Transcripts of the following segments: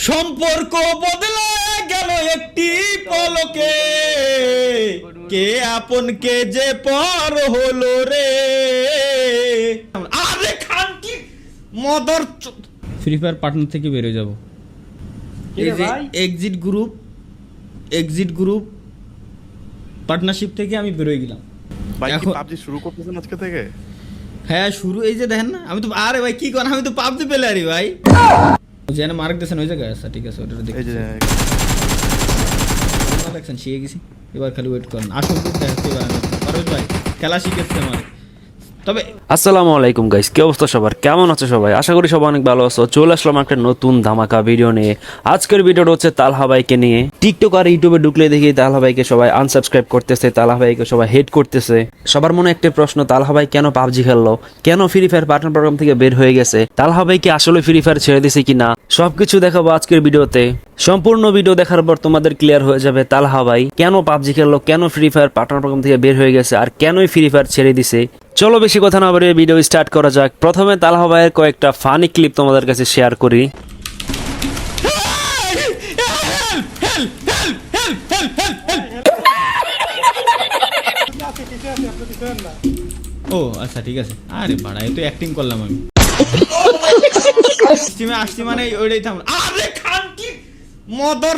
সম্পর্ক বদলে গেল একটি পলকে। কে আপন কে যে পর হলো রে? আরে খানকি মদর ফ্রি ফায়ার পার্টনার থেকে বেরোয় যাব। এই যে exit group exit group partnership থেকে আমি বেরোয় গেলাম। ভাই কি এখন- পাবজি শুরু করতেছেন আজকে থেকে? হ্যাঁ শুরু এই যে দেখেন না আমি তো আরে ভাই কি করেন আমি তো পাবজি পেলে আরে ভাই। যেন মার্ক দিয়েছেন ওই জায়গায়? আচ্ছা ঠিক আছে ওটা দেখছি। দেখছেন শিখে গেছি। এবার খালি ওয়েট করেন। আসুন দেখতে পারেন ভাই খেলা শিখেছে আমার তবে আসসালামু আলাইকুম গাইস কি অবস্থা সবার? কেমন আছো সবাই? আশা করি সবাই অনেক ভালো আছো। চলে আসলাম একটা নতুন ধামাকা ভিডিও নিয়ে। আজকের ভিডিওটা হচ্ছে তালহা ভাইকে নিয়ে। টিকটক আর ইউটিউবে ঢুকলে দেখি তালহা ভাইকে সবাই আনসাবস্ক্রাইব করতেছে, তালহা ভাইকে সবাই হেড করতেছে। সবার মনে একটা প্রশ্ন, তালহা ভাই কেন পাবজি খেললো? কেন ফ্রি ফায়ার পার্টনার প্রোগ্রাম থেকে বের হয়ে গেছে? তালহা ভাই কি আসলে ফ্রি ফায়ার ছেড়ে দিছে কিনা সবকিছু দেখাবো আজকের ভিডিওতে সম্পূর্ণ ভিডিও দেখার পর তোমাদের ক্লিয়ার হয়ে যাবে তালহা ভাই কেন পাবজি খেললো, কেন ফ্রি ফায়ার পার্টনার প্রোগ্রাম থেকে বের হয়ে গেছে, আর কেনই ফ্রি ফায়ার ছেড়ে দিছে? চলো বেশি কথা না বাড়িয়ে ভিডিও স্টার্ট করা যাক। প্রথমে তালহা ভাইয়ের কয়েকটা ফানি ক্লিপ তোমাদের কাছে শেয়ার করি। ও আচ্ছা ঠিক আছে। আরে বাড়া তো অ্যাক্টিং করলাম আমি। স্টিমে আসছি মানে ওইটাই থাম আরে খান কি? মদর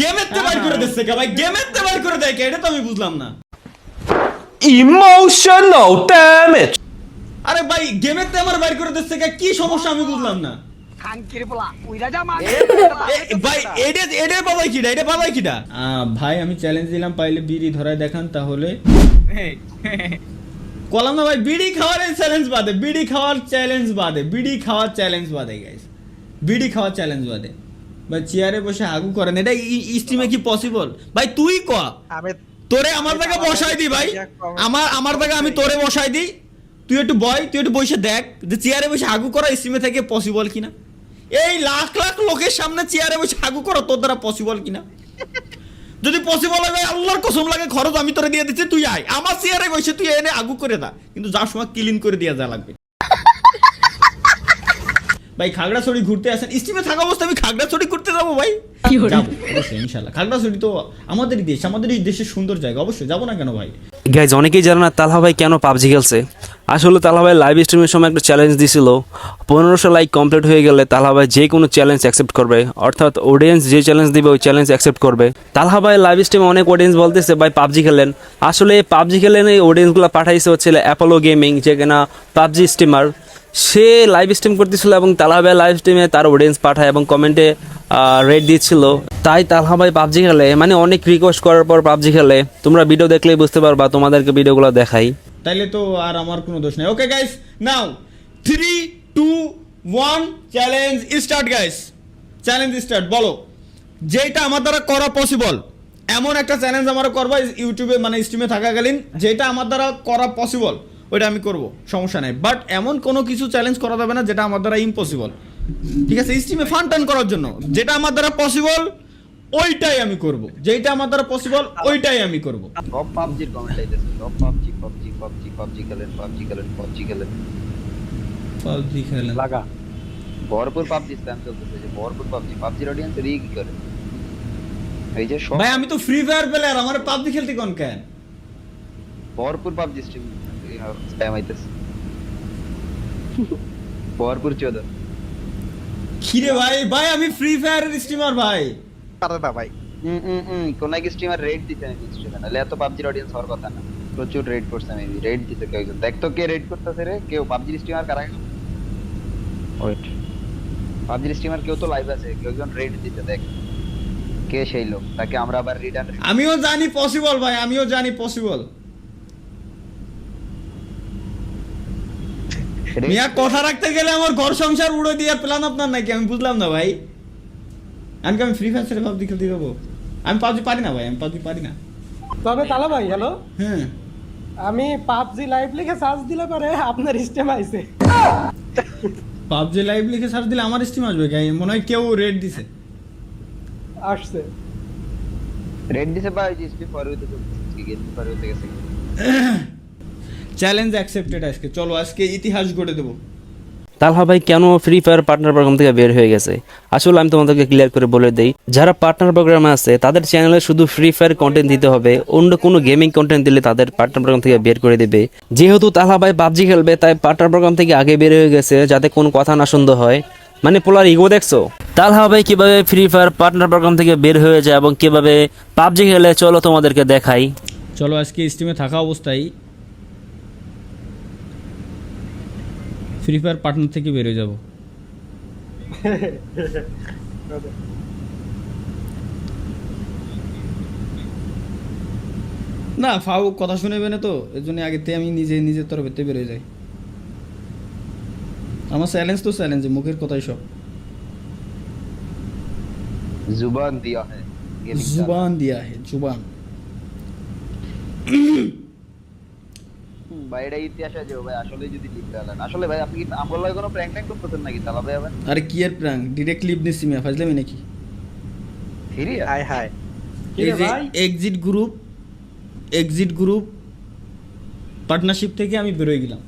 গেমের তে বাইর করে দিচ্ছে কে ভাই গেমের তে বাইর করে দেয় কে? এটা তো আমি বুঝলাম না। Emotional damage. আরে ভাই গেমের তে আমার বাইর করে দিচ্ছে কি সমস্যা আমি বুঝলাম না। ভাই আমি চ্যালেঞ্জ দিলাম পাইলে বিড়ি ধরায় দেখান তাহলে কলাম না ভাই বিড়ি খাওয়ার চ্যালেঞ্জ বাদে বিড়ি খাওয়ার চ্যালেঞ্জ বাদে বিড়ি খাওয়ার চ্যালেঞ্জ বাদে গাইস বিড়ি খাওয়ার চ্যালেঞ্জ বাদে। ভাই চেয়ারে বসে আগু করেন এটা স্টিমে কি পসিবল ভাই তুই ক? আমি তোরে আমার জায়গা বসাই দি ভাই। আমার আমার জায়গা আমি তোরে বসাই দিই তুই একটু বয় তুই একটু বসে দেখ যে চেয়ারে বসে আগু করা স্টিমে থেকে পসিবল কিনা। এই লাখ লাখ লোকের সামনে চেয়ারে বসে আগু করা তোর দ্বারা পসিবল কিনা। যদি পসিবল হয় আল্লাহর কসম লাগে খরচ আমি তোরে দিয়ে দিচ্ছি তুই আয়। আমার চেয়ারে বসে তুই এনে আগু করে দা। কিন্তু যার সময় ক্লিন করে দিয়ে যা লাগবে। ভাই খাগড়াছড়ি ঘুরতে আসেন। স্টিমে থাকা অবস্থা আমি খাগড়াছড়ি ঘুরতে যাব ভাই। যাব অবশ্যই ইনশাল্লাহ খাগড়াছড়ি তো আমাদেরই দেশ আমাদের এই দেশের সুন্দর জায়গা অবশ্যই যাব না কেন ভাই? গাইজ অনেকেই জানে না তালহা ভাই কেন পাবজি খেলছে। আসলে তালহা ভাই লাইভ স্ট্রিমের সময় একটা চ্যালেঞ্জ দিছিল। পনেরোশো লাইক কমপ্লিট হয়ে গেলে তালহা ভাই যে কোনো চ্যালেঞ্জ অ্যাকসেপ্ট করবে। অর্থাৎ অডিয়েন্স যে চ্যালেঞ্জ দিবে ওই চ্যালেঞ্জ অ্যাকসেপ্ট করবে। তালহা ভাই লাইভ স্ট্রিমে অনেক অডিয়েন্স বলতেছে ভাই পাবজি খেলেন। আসলে পাবজি খেলেন এই অডিয়েন্সগুলো পাঠাইছে হচ্ছে অ্যাপোলো গেমিং যে কিনা পাবজি স্ট্রিমার সে লাইভ স্ট্রিম করতেছিল এবং তালহা ভাই লাইভ স্ট্রিমে তার অডিয়েন্স পাঠায় এবং কমেন্টে রেট দিচ্ছিল। তাই তালহা ভাই পাবজি খেলে মানে অনেক রিকোয়েস্ট করার পর পাবজি খেলে। তোমরা ভিডিও দেখলেই বুঝতে পারবা, তোমাদেরকে ভিডিওগুলো দেখাই। তাইলে তো আর আমার কোনো দোষ নেই। Okay guys now three two one challenge start guys challenge start বলো। যেটা আমার দ্বারা করা পসিবল এমন একটা চ্যালেঞ্জ আমরা করবা ইউটিউবে মানে স্ট্রিমে থাকাকালীন যেটা আমার দ্বারা করা পসিবল ওইটা আমি করব সমস্যা নেই। বাট এমন কোনো কিছু চ্যালেঞ্জ করা যাবে না যেটা আমার দ্বারা ইম্পসিবল ঠিক আছে? স্ট্রিমে ফান টান করার জন্য। যেটা আমার দ্বারা পসিবল ওইটাই আমি করব। যেটা আমার দ্বারা পসিবল ওইটাই আমি করব। সব পাবজির কমেন্ট আইতেছে সব পাবজি পাবজি পাবজি পাবজি খেলেন পাবজি খেলেন পাবজি খেলেন। পাবজি খেলেন। লাগা। ভরপুর পাবজি স্প্যাম চলতেছে যে ভরপুর পাবজি। পাবজির অডিয়েন্স রি কি করে? এই যে সব ভাই আমি তো ফ্রি ফায়ার প্লেয়ার আমার পাবজি খেলতে কোন কেন? ভরপুর পাবজি স্ট্রিম স্প্যাম আইতেছে ভরপুর চোদন খিরে ভাই ভাই আমি ফ্রি ফায়ারের স্ট্রিমার ভাই। পারে না ভাই। কোন এক স্ট্রিমার রেড দিতে নাকি স্ট্রিমে নাহলে এত পাবজির অডিয়েন্স হওয়ার কথা না। প্রচুর রেড করছে মেবি রেড দিতে কেউ একজন দেখ তো কে রেড করতেছে রে কেউ পাবজির স্ট্রিমার কারা ওয়েট পাবজির স্ট্রিমার কেউ তো লাইভ আছে কেউ একজন রেড দিতে দেখ। কে সেই লোক? তাকে আমরা আবার রিটার্ন আমিও জানি পসিবল ভাই আমিও জানি পসিবল মিয়া কথা রাখতে গেলে আমার ঘর সংসার উড়ে দেওয়ার প্ল্যান আপনার নাকি? আমি বুঝলাম না ভাই। আমি কি আমি ফ্রি ফায়ার ছেড়ে পাবজি খেলতে যাব? আমি পাবজি পারি না ভাই আমি পাবজি পারি না। তবে তালা ভাই হ্যালো হ্যাঁ। আমি পাবজি লাইভ লিখে সার্চ দিলে পারে আপনার স্টেম আইছে। পাবজি লাইভ লিখে সার্চ দিলে আমার স্ট্রিম আসবে গাই মনে হয় কেউ রেড দিছে। আসছে। রেড দিছে ভাই জিএসপি পরে হইতে চলতেছে গেম পরে হইতে গেছে? চ্যালেঞ্জ অ্যাকসেপ্টেড আজকে। চলো আজকে ইতিহাস গড়ে দেবো। তালহা ভাই কেন ফ্রি ফায়ার পার্টনার প্রোগ্রাম থেকে বের হয়ে গেছে? আসলে আমি তোমাদেরকে ক্লিয়ার করে বলে দেই যারা পার্টনার প্রোগ্রামে আছে তাদের চ্যানেলে শুধু ফ্রি ফায়ার কন্টেন্ট দিতে হবে অন্য কোনো গেমিং কন্টেন্ট দিলে তাদের পার্টনার প্রোগ্রাম থেকে বের করে দেবে। যেহেতু তালহা ভাই পাবজি খেলবে তাই পার্টনার প্রোগ্রাম থেকে আগে বের হয়ে গেছে যাতে কোনো কথা না শুনতে হয়। মানে পোলার ইগো দেখছ? তালহা ভাই কীভাবে ফ্রি ফায়ার পার্টনার প্রোগ্রাম থেকে বের হয়ে যায় এবং কীভাবে পাবজি খেলে চলো তোমাদেরকে দেখাই। চলো আজকে স্টিমে থাকা অবস্থায় ফ্রি ফায়ার পার্টনার থেকে বেরোয় যাব না ফাউ কথা শুনেবে না তো এর জন্য আগেতে আমি নিজে নিজের তরফেতে বেরোয় যাই আমার চ্যালেঞ্জ তো চ্যালেঞ্জ মুখের কথাই সব जुबान दिया है गेमिंग का। জুবান দিয়া হে জুবান হুম, ভাই এটা ইতিহাস আছে ভাই আসলে যদি লিখতে হলেন আসলে ভাই আপনি কি আমার লাগে কোনো প্র্যাঙ্ক ট্যাঙ্ক করতেছেন নাকি? তালা ভাই? আবার আরে কি এর প্রাং ডিরেক্ট লিভ নিচ্ছি মিয়া ফাজলামি নাকি? সিরিয়াস হাই হাই এই যে exit group exit group partnership থেকে আমি বের বেরোয় গেলাম।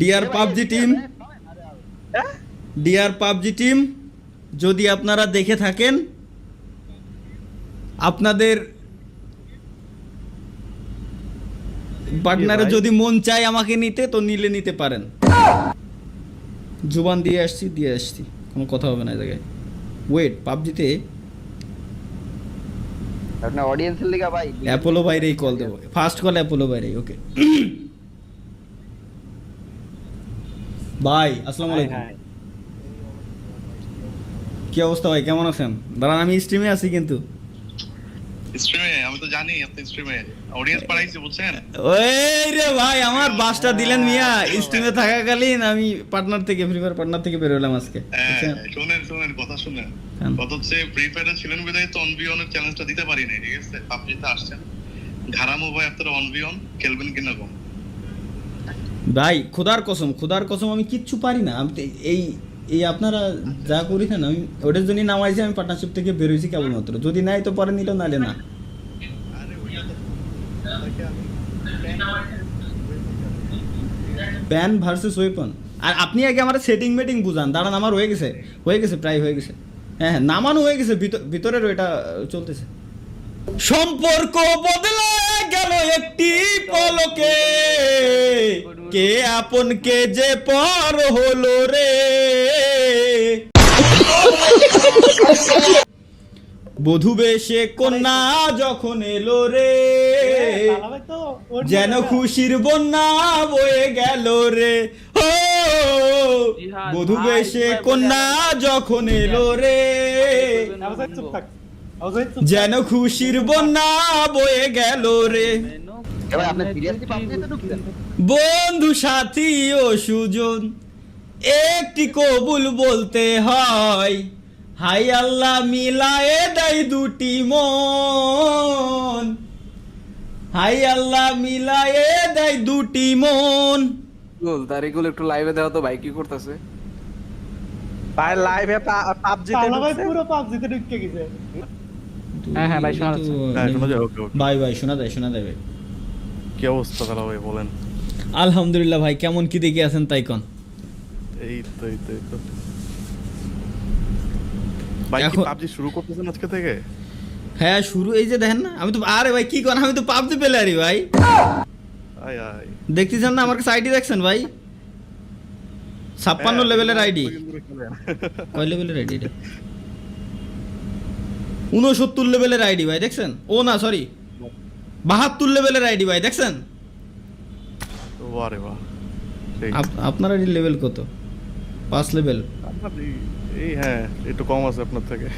Dear PUBG team dear PUBG team যদি আপনারা দেখে থাকেন আপনাদের পার্টনারে যদি মন চায় আমাকে নিতে তো নিলে নিতে পারেন। জুবান দিয়ে আসছি দিয়ে আসছি। কোনো কথা হবে না এই জায়গায়। ওয়েট পাবজিতে আপনার অডিয়েন্সের লিগা ভাই। অ্যাপোলো বাইরেই কল দেবো। ফার্স্ট কল অ্যাপোলো বাইরেই ওকে ভাই আসসালামু আলাইকুম। কি অবস্থা ভাই? কেমন আছেন? দাঁড়ান আমি স্ট্রিমে আছি কিন্তু। স্ট্রিমে আমি তো জানি আপনি স্ট্রিমে অডিয়েন্স বাড়াইছে বুঝছেন? ওই রে ভাই আমার বাসটা দিলেন মিয়া। স্ট্রিমে থাকাকালীন আমি পার্টনার থেকে ফ্রি ফায়ার পার্টনার থেকে বেরোলাম আজকে হ্যাঁ, শুনেন শুনেন কথা শুনেন। হচ্ছে ফ্রি ফায়ারে ছিলেন বিদায় তো অনবিয়নের চ্যালেঞ্জটা দিতে পারি নাই ঠিক আছে? পাবজিতে আসছেন। ঘারামো ভাই আপনারা অনবিয়ন খেলবেন কিনা কম ভাই খোদার কসম খোদার কসম আমি কিচ্ছু পারি না। আমি এই এই আপনারা যা করেছেন, আমি ওটার জন্যই নামাইছি, আমি পার্টনারশিপ থেকে বেরোইছি কেবলমাত্র। যদি নাই তো পরে নিল নালে না। প্যান ভার্সেস ওয়েপন আর আপনি আগে আমার সেটিং মেটিং বুঝান। দাঁড়ান, আমার হয়ে গেছে। হয়ে গেছে, প্রায় হয়ে গেছে। হ্যাঁ হ্যাঁ নামানো হয়ে গেছে, ভিতর- ভিতরের ওইটা চলতেছে। সম্পর্ক বদলে গেল একটি পলকে। কে আপন, কে যে পর হলো রে? বধু বেশে কন্যা যখন এলো রে যেন খুশির বন্যা বয়ে গেল রে। ও বধু বেশে কন্যা যখন এলো রে যেন খুশির বন্যা বয়ে গেল রে। বন্ধু সাথী ও সুজন একটি কবুল বলতে হয় হাই আল্লাহ মিলায়ে দেয় দুটি মন। হাই আল্লাহ মিলায়ে দেয় দুটি মন। গোল তারিকুল একটু লাইভে দেওয়া তো ভাই কি করতেছে? ভাই লাইভে পাবজিতে তালা ভাই পুরো পাবজিতে ঢুকে গেছে। হ্যাঁ, হ্যাঁ, ভাই, শোনা যাচ্ছে। হ্যাঁ শোনা যায় ওকে ওকে। ভাই ভাই শোনা যায় শোনা যাবে। কি অবস্থা তাহলে ভাই বলেন। আলহামদুলিল্লাহ ভাই কেমন কি দেখে আছেন তাই কন এই তো এই তো এই তো। ভাই কি পাবজি শুরু করতেছেন আজকে থেকে? হ্যাঁ শুরু এই যে দেখেন না আমি তো আরে ভাই কি কন আমি তো পাবজি পেলে আরি ভাই। দেখতেছেন না আমার কাছে আইডি দেখছেন ভাই? ছাপ্পান্ন হ্যাঁ, লেভেলের আইডি ধরে খেলেন? কয় লেভেলের আইডি এটা? উনসত্তর লেভেলের আইডি ভাই দেখছেন? ও না সরি বাহাত্তর লেভেলের আইডি ভাই দেখছেন? আপনার আইডি লেভেল কত? পাঁচ লেভেল আপনার এই- হ্যাঁ একটু কম আছে আপনার থেকে।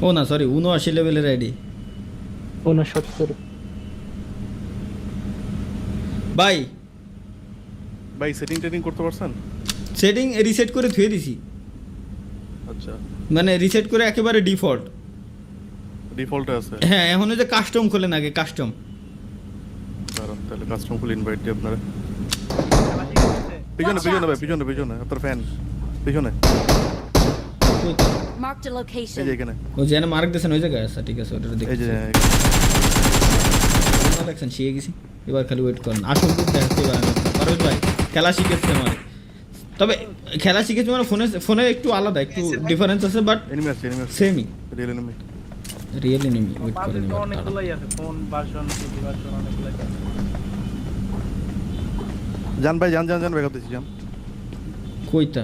ও না সরি উনআশি লেভেলের আইডি উনসত্তর। ভাই। ভাই সেটিং টেটিং করতে পারছেন? সেটিং রিসেট করে ধুয়ে দিছি। আচ্ছা। মানে রিসেট করে একেবারে ডিফল্ট ডিফল্টে আছে? হ্যাঁ এখন ওই যে কাস্টম খোলেন আগে কাস্টম দাঁড়ান তাহলে কাস্টম ফুল ইনভাইট দিই আপনারা। পিছনে পিছনে ভাই পিছনে পিছনে আপনার ফ্যান পিছনে এই যে এখানে। ও যেন মার্ক দিয়েছেন ওই জায়গায়? আচ্ছা ঠিক আছে ওটা এই যে দেখছি দেখছেন গেছি। এবার খালি ওয়েট করেন। আসল দিন দেখাচ্ছি এবার আমি। আপনার। ভাই খেলা শিখেছে আমার তবে খেলা শিখেছে মানে ফোনে ফোনে একটু আলাদা একটু ডিফারেন্স আছে বাট এনিমি আছে এনিমি আছে। সেমই real enemy real enemy wait অনেকগুলোই আছে ফোন ভার্সন ভার্সন অনেকগুলোই আছে। জান ভাই জান জান জান ব্যাকআপ জান কইতা?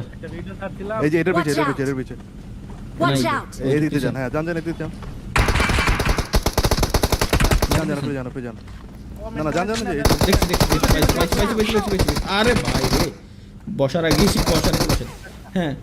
এই যে এটার পিছে এটার পিছে এটার পিছে! এই দিতে যান হ্যাঁ জান জান এদিকে যান। জান জান আপনি যান আপনি যান। না না যান জান যে এই যে- দেখছি দেখছি দেখছি পাইছি পাইছি পাইছি পাইছি পাইছি পাইছি পাইছি। আরে ভাই রে বসার আগে বসার হ্যাঁ।